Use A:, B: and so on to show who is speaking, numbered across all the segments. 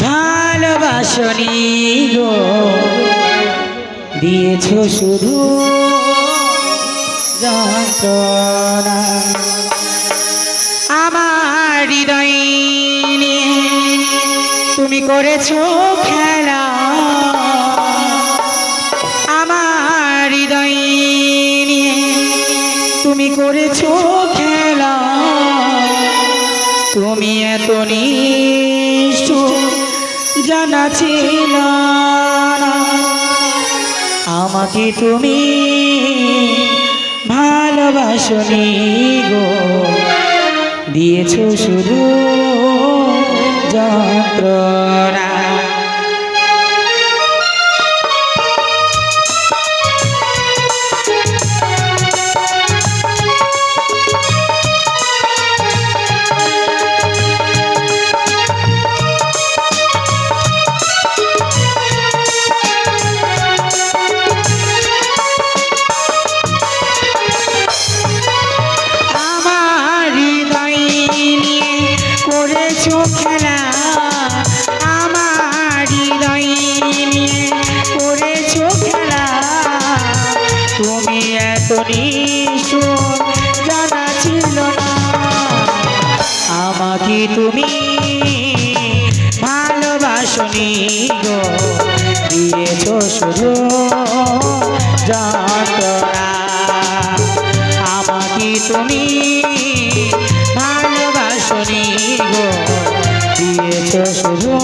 A: ভালোবাসনি গো দিয়েছ শুধু যন্ত্রণা। আমার হৃদয় তুমি করেছ খেলা। আমার হৃদয় তুমি করেছ তুমি এত নিষ্ঠুর জানা ছিল। আমাকে তুমি ভালোবাসনি গো দিয়েছ শুধু যন্ত্রণা তুমি ভালোবাসনি গো। দিয়েছ শুধু যন্ত্রণা। আমাকে তুমি ভালোবাসনি গো। দিয়েছ শুধু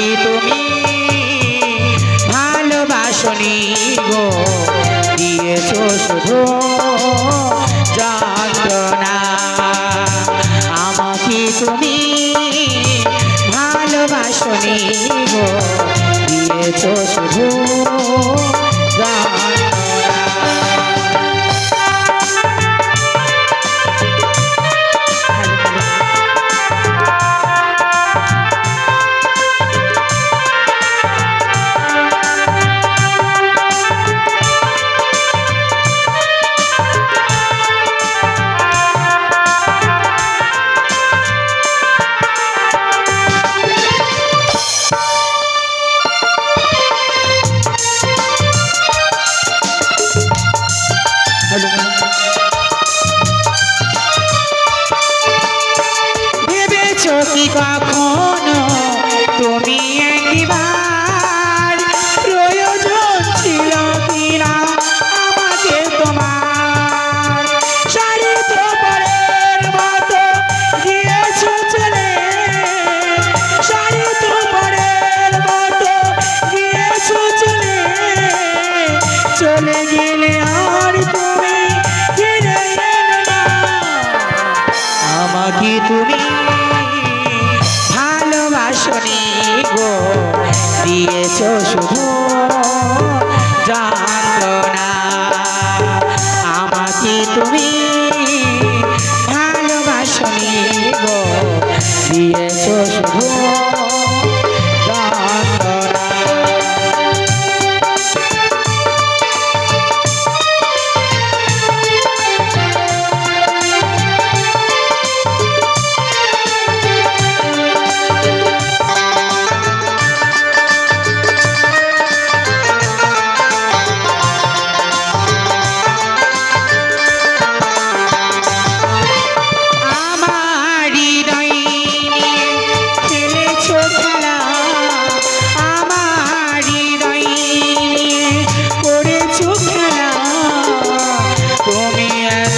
A: আমাকে তুমি? ভালোবাসনি গো দিয়েছ শুধু যন্ত্রণা। আমাকে তুমি ভালোবাসনি গো দিয়েছ তুমি ভালোবাসনি গো দিয়েছ শুধু যন্ত্রণা